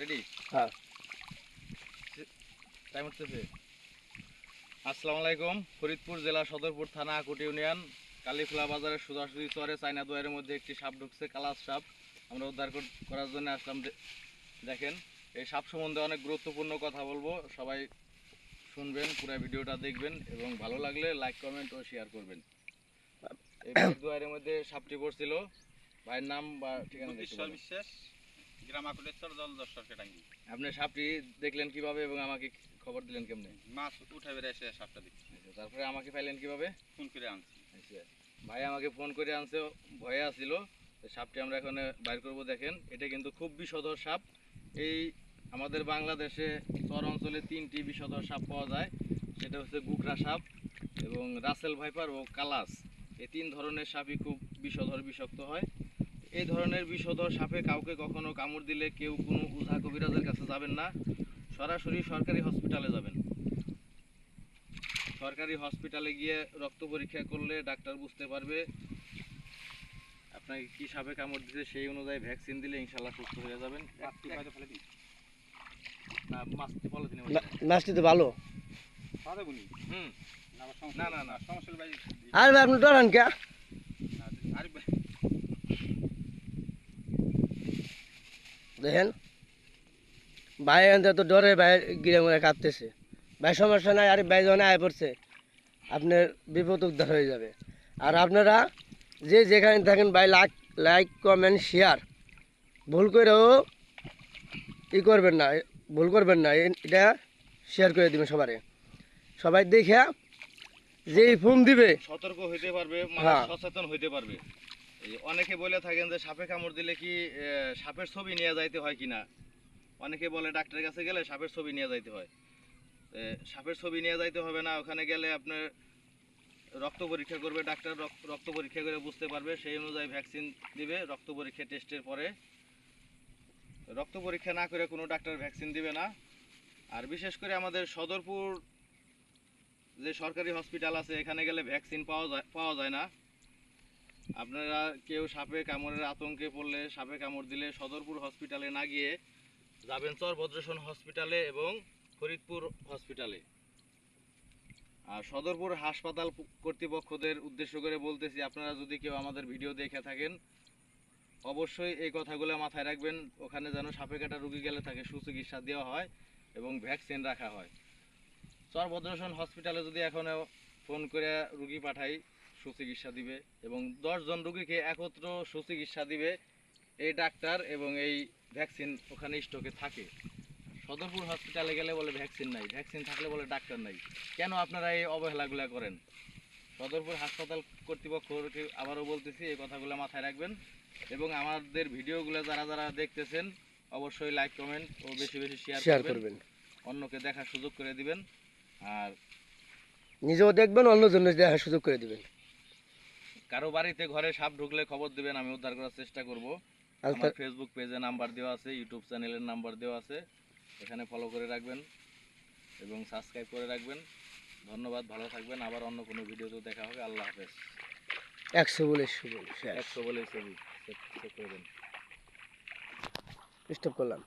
Ready হ্যাঁ। Time হচ্ছে আসসালামু আলাইকুম। ফরিদপুর জেলা সদরপুর থানা আকুট ইউনিয়ন। কালীখোলা বাজারের সোজাসুজি চরে চাইনা দুয়ারের মধ্যে একটি সাপ ঢুকছে কালাস সাপ। আমরা উদ্ধার করার জন্য আসলাম। দেখেন এই সাপ সম্বন্ধে অনেক গুরুত্বপূর্ণ কথা বলব। সবাই শুনবেন পুরো ভিডিওটা দেখবেন এবং ভালো লাগলে লাইক কমেন্ট ও শেয়ার করবেন। এই দুয়ারের মধ্যে সাপটি পড়ছিল। ভাইয়ের নাম বা ঠিকানা। বিশ্বাস। গ্রাম আকুলেশ্বর জল দর্শক আপনি সাপটি দেখলেন কীভাবে এবং আমাকে খবর দিলেন কেমনে? মাছ উঠে বেড়ে এসে সাপটা আচ্ছা, তারপরে আমাকে পাইলেন কীভাবে? ফোন করে আনছি। আচ্ছা ভাই আমাকে ফোন করে আনছে ভয়ে আসছিল সাপটি আমরা এখানে বাইর করব দেখেন। এটা কিন্তু খুব বিষধর সাপ। এই আমাদের বাংলাদেশে চর অঞ্চলে তিনটি বিষধর সাপ পাওয়া যায়। সেটা হচ্ছে গুকরা সাপ এবং রাসেল ভাইপার ও কালাস। এই তিন ধরনের সাপই খুব বিষধর বিষাক্ত হয়। এই ধরনের বিষধর সাপে কাউকে কখনো কামড় দিলে কেউ কোনো উঝা কবিরাজের কাছে যাবেন না। সরাসরি সরকারি হসপিটালে যাবেন। সরকারি হসপিটালে গিয়ে রক্ত পরীক্ষা করলে ডাক্তার বুঝতে পারবে আপনাকে কি সাপে কামড় দিতে সেই অনুযায়ী ভ্যাকসিন দিলে ইনশাল্লাহ সুস্থ হয়ে যাবেন। রাত্রি হয়তো ফেলে দিই না মাছটি পলিথিনে মা- মাছটি তো ভালো। হুম। না না, না, না। সমস্যা আর ভাই আপনি ডরান কে আরে ভাই দেখেন ভাই এখান তো ডরে ভাই গিরে মরে কাঁদতেছে। ভাই সমস্যা নাই আরে ভাই যখন আয় পড়ছে আপনার বিপদ উদ্ধার হয়ে যাবে। আর আপনারা যে যেখানে থাকেন ভাই লাইক লাইক কমেন্ট শেয়ার ভুল করেও ই করবেন না ভুল করবেন না এটা শেয়ার করে দিবেন সবারে। সবাই দেখে যেই ফোন দিবে সতর্ক হইতে পারবে মানে হ্যাঁ। সচেতন হইতে পারবে। অনেকে বলে থাকেন যে সাপে কামড় দিলে কি সাপের ছবি নিয়ে যাইতে হয় কিনা? অনেকে বলে ডাক্তারের কাছে গেলে সাপের ছবি নিয়ে যাইতে হয়। সাপের ছবি নিয়ে যাইতে হবে না, ওখানে গেলে আপনার রক্ত পরীক্ষা করবে, ডাক্তার রক- রক্ত পরীক্ষা করে বুঝতে পারবে, সেই অনুযায়ী ভ্যাকসিন দিবে, রক্ত পরীক্ষা টেস্টের পরে। রক্ত পরীক্ষা না করে কোনো ডাক্তার ভ্যাকসিন দিবে না। আর বিশেষ করে আমাদের সদরপুর যে সরকারি হসপিটাল আছে, এখানে গেলে ভ্যাকসিন পাওয়া যায় পাওয়া যায় না। আপনারা কেউ সাপে কামড়ের আতঙ্কে পড়লে, সাপে কামড় দিলে সদরপুর হসপিটালে না গিয়ে যাবেন চর ভদ্রেশন হসপিটালে এবং ফরিদপুর হসপিটালে আর সদরপুর হাসপাতাল কর্তৃপক্ষদের উদ্দেশ্য করে বলতেছি, আপনারা যদি কেউ আমাদের ভিডিও দেখে থাকেন, অবশ্যই এই কথাগুলো মাথায় রাখবেন, ওখানে যেন সাপে কাটা রুগী গেলে তাকে সুচিকিৎসা দেওয়া হয় এবং ভ্যাকসিন রাখা হয়। চর ভদ্রেশন হসপিটালে যদি এখনও ফোন করে রুগী পাঠাই সুচিকিৎসা দিবে এবং দশজন রুগীকে একত্র সুচিকিৎসা দিবে এই ডাক্তার এবং এই ভ্যাকসিন ওখানে স্টকে থাকে। সদরপুর হসপিটালে গেলে বলে ভ্যাকসিন নাই ভ্যাকসিন থাকলে বলে ডাক্তার নাই। কেন আপনারা এই অবহেলাগুলো করেন? সদরপুর হাসপাতাল কর্তৃপক্ষকে আবারও বলতেছি এই কথাগুলো মাথায় রাখবেন এবং আমাদের ভিডিওগুলো যারা যারা দেখতেছেন অবশ্যই লাইক কমেন্ট ও বেশি বেশি শেয়ার করবেন। অন্যকে দেখার সুযোগ করে দিবেন। আর নিজেও দেখবেন অন্যজন দেখার সুযোগ করে দিবেন। কারও বাড়িতে ঘরে সাপ ঢুকলে খবর দিবেন আমি উদ্ধার করার চেষ্টা করব। আমার ফেসবুক পেজে নাম্বার দেওয়া আছে ইউটিউব চ্যানেলের নাম্বার দেওয়া আছে। এখানে ফলো করে রাখবেন এবং সাবস্ক্রাইব করে রাখবেন। ধন্যবাদ ভালো থাকবেন। আবার অন্য কোনো ভিডিওতে দেখা হবে। আল্লাহ হাফেজ। একশো বলে একশো বলে একশো বলে ছবি চেক করে স্টপ করলাম।